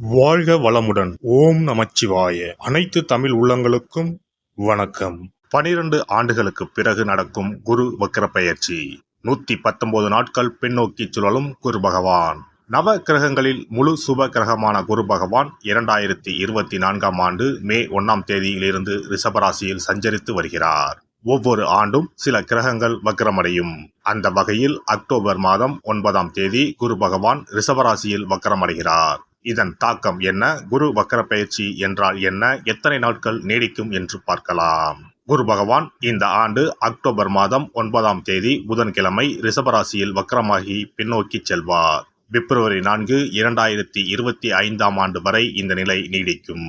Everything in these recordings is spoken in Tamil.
வாழ்க வளமுடன். ஓம் நமச்சிவாய. அனைத்து தமிழ் உள்ளங்களுக்கும் வணக்கம். பனிரெண்டு ஆண்டுகளுக்கு பிறகு நடக்கும் குரு வக்கர பயிற்சி. நூத்தி பத்தொன்பது நாட்கள் பின்னோக்கி சுழலும் குரு பகவான். நவ கிரகங்களில் முழு சுப கிரகமான குரு பகவான் இரண்டாயிரத்தி இருபத்தி நான்காம் ஆண்டு மே ஒன்னாம் தேதியிலிருந்து ரிஷபராசியில் சஞ்சரித்து வருகிறார். ஒவ்வொரு ஆண்டும் சில கிரகங்கள் வக்கரமடையும் அந்த வகையில் அக்டோபர் மாதம் ஒன்பதாம் தேதி குரு பகவான் ரிஷபராசியில் வக்கரமடைகிறார் இதன் தாக்கம் என்ன? குரு வக்கர பயிற்சி என்றால் என்ன? எத்தனை நாட்கள் நீடிக்கும் என்று பார்க்கலாம். குரு பகவான் இந்த ஆண்டு அக்டோபர் மாதம் ஒன்பதாம் தேதி புதன்கிழமை ரிஷபராசியில் வக்கரமாகி பின்னோக்கி செல்வார். பிப்ரவரி நான்கு இரண்டாயிரத்தி இருபத்தி ஐந்தாம் ஆண்டு வரை இந்த நிலை நீடிக்கும்.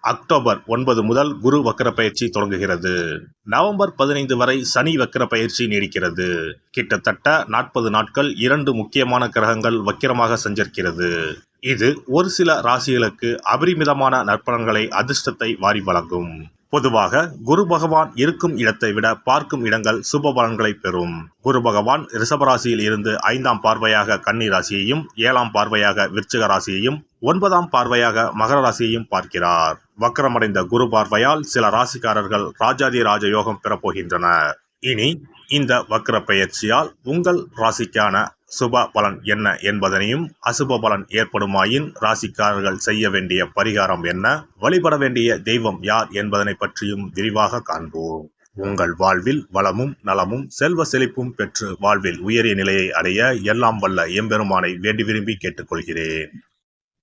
அக்டோபர் ஒன்பது முதல் குரு வக்கர பயிற்சி தொடங்குகிறது. நவம்பர் பதினைந்து வரை சனி வக்கர பயிற்சி நீடிக்கிறது. கிட்டத்தட்ட நாற்பது நாட்கள் இரண்டு முக்கியமான கிரகங்கள் வக்கிரமாக சஞ்சரிக்கிறது. இது ஒரு சில ராசிகளுக்கு அபரிமிதமான நற்பலன்களை அதிர்ஷ்டத்தை வாரி வழங்கும். பொதுவாக குரு பகவான் இருக்கும் இடத்தை விட பார்க்கும் இடங்கள் சுப பலன்களை பெறும். குரு பகவான் ரிஷபராசியில் இருந்து ஐந்தாம் பார்வையாக கன்னி ராசியையும் ஏழாம் பார்வையாக விருச்சிக ராசியையும் ஒன்பதாம் பார்வையாக மகர ராசியையும் பார்க்கிறார். வக்கரமடைந்த குரு பார்வையால் சில ராசிக்காரர்கள் ராஜாதி ராஜ யோகம் பெறப்போகின்றனர் இனி இந்த வக்ர பயிற்சியால் உங்கள் ராசிக்கான சுப பலன் என்ன என்பதனையும் அசுப பலன் ஏற்படுமாயின் ராசிக்காரர்கள் செய்ய வேண்டிய பரிகாரம் என்ன? வழிபட வேண்டிய தெய்வம் யார் என்பதனை பற்றியும் விரிவாக காண்போம். உங்கள் வாழ்வில் வளமும் நலமும் செல்வ செழிப்பும் பெற்று வாழ்வில் உயரிய நிலையை அடைய எல்லாம் வல்ல எம்பெருமானை வேண்டி விரும்பி கேட்டுக்கொள்கிறேன்.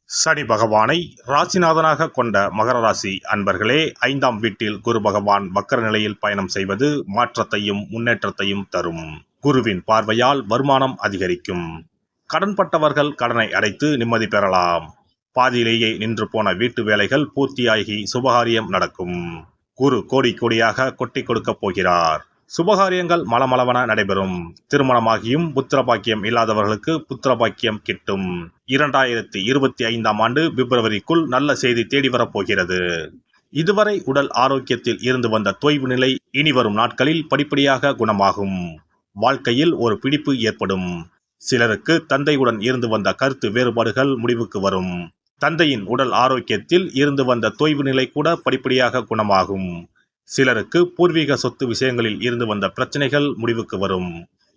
சனி பகவானை ராசிநாதனாக கொண்ட மகர ராசி அன்பர்களே ஐந்தாம் வீட்டில் குரு பகவான் வக்கர நிலையில் பயணம் செய்வது மாற்றத்தையும் முன்னேற்றத்தையும் தரும். குருவின் பார்வையால் வருமானம் அதிகரிக்கும். கடன்பட்டவர்கள் கடனை அடைத்து நிம்மதி பெறலாம். பாதியிலேயே நின்று போன வீட்டு வேலைகள் பூர்த்தியாகி சுபகாரியம் நடக்கும். குரு கோடி கோடியாக கொட்டி கொடுக்கப் போகிறார். சுபகாரியங்கள் மலமளவன நடைபெறும். திருமணமாகியும் புத்திரபாக்கியம் இல்லாதவர்களுக்கு புத்திரபாக்கியம் கிட்டும். இரண்டாயிரத்தி இருபத்தி ஐந்தாம் ஆண்டு பிப்ரவரிக்குள் நல்ல செய்தி தேடி வரப்போகிறது இதுவரை உடல் ஆரோக்கியத்தில் இருந்து வந்த தொய்வு நிலை இனி வரும் நாட்களில் படிப்படியாக குணமாகும். வாழ்க்கையில் ஒரு பிடிப்பு ஏற்படும். சிலருக்கு தந்தையுடன் இருந்து வந்த கருத்து வேறுபாடுகள் முடிவுக்கு வரும். தந்தையின் உடல் ஆரோக்கியத்தில் இருந்து வந்த தொய்வு நிலை கூட படிப்படியாக குணமாகும். சிலருக்கு பூர்வீக சொத்து விஷயங்களில் இருந்து வந்த பிரச்சனைகள் முடிவுக்கு வரும்.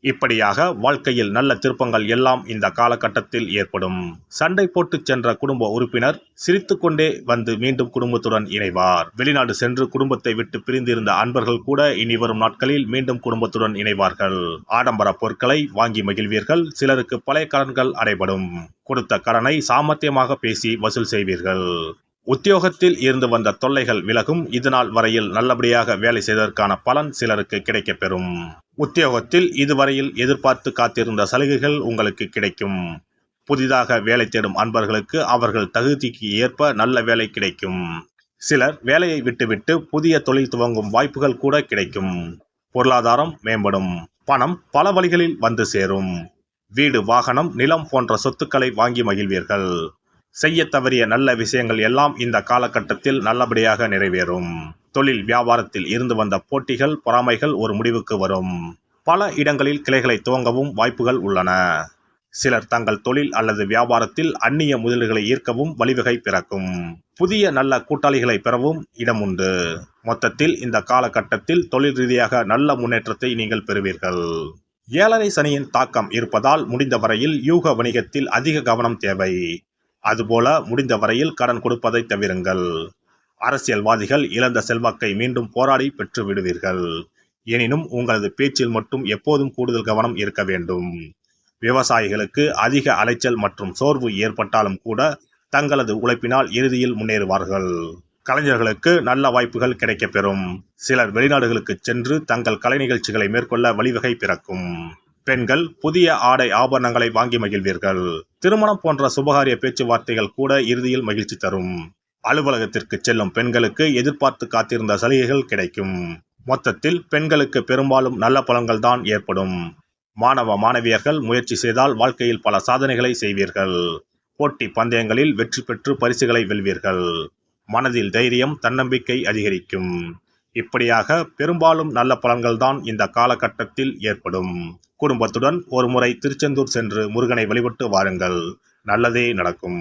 இப்படியாக வாழ்க்கையில் நல்ல திருப்பங்கள் எல்லாம் இந்த காலகட்டத்தில் ஏற்படும். சண்டை போட்டு சென்ற குடும்ப உறுப்பினர் சிரித்துக்கொண்டே வந்து மீண்டும் குடும்பத்துடன் இணைவார். வெளிநாடு சென்று குடும்பத்தை விட்டு பிரிந்திருந்த அன்பர்கள் கூட இனி வரும் நாட்களில் மீண்டும் குடும்பத்துடன் இணைவார்கள். ஆடம்பர பொருட்களை வாங்கி மகிழ்வீர்கள். சிலருக்கு பழைய கடன்கள் அடைபடும். கொடுத்த கடனை சாமர்த்தியமாக பேசி வசூல் செய்வீர்கள். உத்தியோகத்தில் இருந்து வந்த தொல்லைகள் விலகும். இதுநாள் வரையில் நல்லபடியாக வேலை செய்ததற்கான பலன் சிலருக்கு கிடைக்கப்பெறும். உத்தியோகத்தில் இதுவரையில் எதிர்பார்த்து காத்திருந்த சலுகைகள் உங்களுக்கு கிடைக்கும். புதிதாக வேலை தேடும் அன்பர்களுக்கு அவர்கள் தகுதிக்கு ஏற்ப நல்ல வேலை கிடைக்கும். சிலர் வேலையை விட்டுவிட்டு புதிய தொழில் துவங்கும் வாய்ப்புகள் கூட கிடைக்கும். பொருளாதாரம் மேம்படும். பணம் பல வழிகளில் வந்து சேரும். வீடு வாகனம் நிலம் போன்ற சொத்துக்களை வாங்கி மகிழ்வீர்கள். செய்ய தவறிய நல்ல விஷயங்கள் எல்லாம் இந்த காலகட்டத்தில் நல்லபடியாக நிறைவேறும். தொழில் வியாபாரத்தில் இருந்து வந்த போட்டிகள் பொறாமைகள் ஒரு முடிவுக்கு வரும். பல இடங்களில் கிளைகளை துவங்கவும் வாய்ப்புகள் உள்ளன. சிலர் தங்கள் தொழில் அல்லது வியாபாரத்தில் அந்நிய முதலீடுகளை ஈர்க்கவும் வழிவகை பிறக்கும். புதிய நல்ல கூட்டாளிகளை பெறவும் இடம் உண்டு. மொத்தத்தில் இந்த காலகட்டத்தில் தொழில் ரீதியாக நல்ல முன்னேற்றத்தை நீங்கள் பெறுவீர்கள். ஏழரை சனியின் தாக்கம் இருப்பதால் முடிந்த வரையில் யூக வணிகத்தில் அதிக கவனம் தேவை. அதுபோல முடிந்த வரையில் கடன் கொடுப்பதை தவிருங்கள். அரசியல்வாதிகள் இழந்த செல்வாக்கை மீண்டும் போராடி பெற்று விடுவீர்கள். எனினும் உங்களது பேச்சில் மட்டும் எப்போதும் கூடுதல் கவனம் இருக்க வேண்டும். விவசாயிகளுக்கு அதிக அலைச்சல் மற்றும் சோர்வு ஏற்பட்டாலும் கூட தங்களது உழைப்பினால் இறுதியில் முன்னேறுவார்கள். கலைஞர்களுக்கு நல்ல வாய்ப்புகள் கிடைக்கப்பெறும் சிலர் வெளிநாடுகளுக்கு சென்று தங்கள் கலை நிகழ்ச்சிகளை மேற்கொள்ள வழிவகை பிறக்கும். பெண்கள் புதிய ஆடை ஆபரணங்களை வாங்கி மகிழ்வீர்கள். திருமணம் போன்ற சுபகாரிய பேச்சுவார்த்தைகள் கூட இறுதியில் மகிழ்ச்சி தரும். அலுவலகத்திற்கு செல்லும் பெண்களுக்கு எதிர்பார்த்து காத்திருந்த சலுகைகள் கிடைக்கும். மொத்தத்தில் பெண்களுக்கு பெரும்பாலும் நல்ல பலன்கள் தான் ஏற்படும். மாணவ மாணவியர்கள் முயற்சி செய்தால் வாழ்க்கையில் பல சாதனைகளை செய்வீர்கள். போட்டி பந்தயங்களில் வெற்றி பெற்று பரிசுகளை வெல்வீர்கள். மனதில் தைரியம் தன்னம்பிக்கை அதிகரிக்கும். இப்படியாக பெரும்பாலும் நல்ல பலன்கள் தான் இந்த காலகட்டத்தில் ஏற்படும். குடும்பத்துடன் ஒரு முறை திருச்செந்தூர் சென்று முருகனை வழிபட்டு வாருங்கள். நல்லதே நடக்கும்.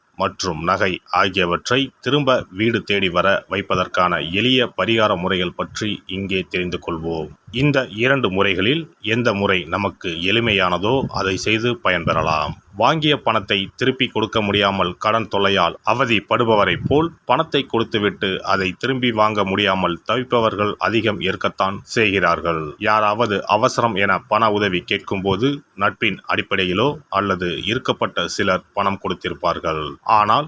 மற்றும் நகை ஆகியவற்றை திரும்ப வீடு தேடி வர வைப்பதற்கான எளிய பரிகார முறைகள் பற்றி இங்கே தெரிந்து கொள்வோம். இந்த இரண்டு முறைகளில் எந்த முறை நமக்கு எளிமையானதோ அதை செய்து பயன்பெறலாம் வாங்கிய பணத்தை திருப்பி கொடுக்க முடியாமல் கடன் தொல்லையால் அவதிப்படுபவரைப் போல் பணத்தை கொடுத்துவிட்டு அதை திரும்பி வாங்க முடியாமல் தவிப்பவர்கள் அதிகம் இருக்கத்தான் செய்கிறார்கள். யாராவது அவசரம் என பண உதவி கேட்கும்போது நட்பின் அடிப்படையிலோ அல்லது இருக்கப்பட்ட சிலர் பணம் கொடுத்திருப்பார்கள். ஆனால்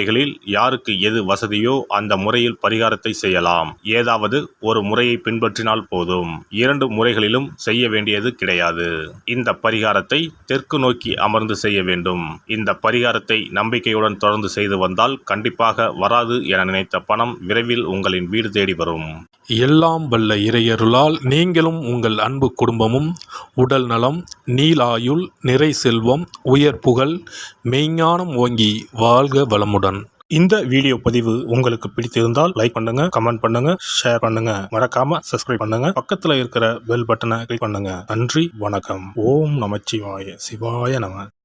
முறைகளில் யாருக்கு எது வசதியோ அந்த முறையில் பரிகாரத்தை செய்யலாம். ஏதாவது ஒரு முறையை பின்பற்றினால் போதும். இரண்டு முறைகளிலும் செய்ய வேண்டியது கிடையாது. இந்த பரிகாரத்தை தெற்கு நோக்கி அமர்ந்து செய்ய வேண்டும். இந்த பரிகாரத்தை நம்பிக்கையுடன் தொடர்ந்து செய்து வந்தால் கண்டிப்பாக வராது என நினைத்த பணம் விரைவில் உங்களின் வீடு தேடி வரும். எல்லாம் வல்ல இறையருளால் நீங்களும் உங்கள் அன்பு குடும்பமும் உடல் நலம் நீலாயுள் நிறை செல்வம் உயர் புகழ் மெய்ஞானம் ஓங்கி வாழ்க வளமுடன். இந்த வீடியோ பதிவு உங்களுக்கு பிடித்திருந்தால் லைக் பண்ணுங்க கமெண்ட் பண்ணுங்க ஷேர் பண்ணுங்க. மறக்காம சப்ஸ்கிரைப் பண்ணுங்க. பக்கத்துல இருக்கிற பெல் பட்டனை கிளிக் பண்ணுங்க. நன்றி வணக்கம். ஓம் நமச்சிவாய. சிவாய நம.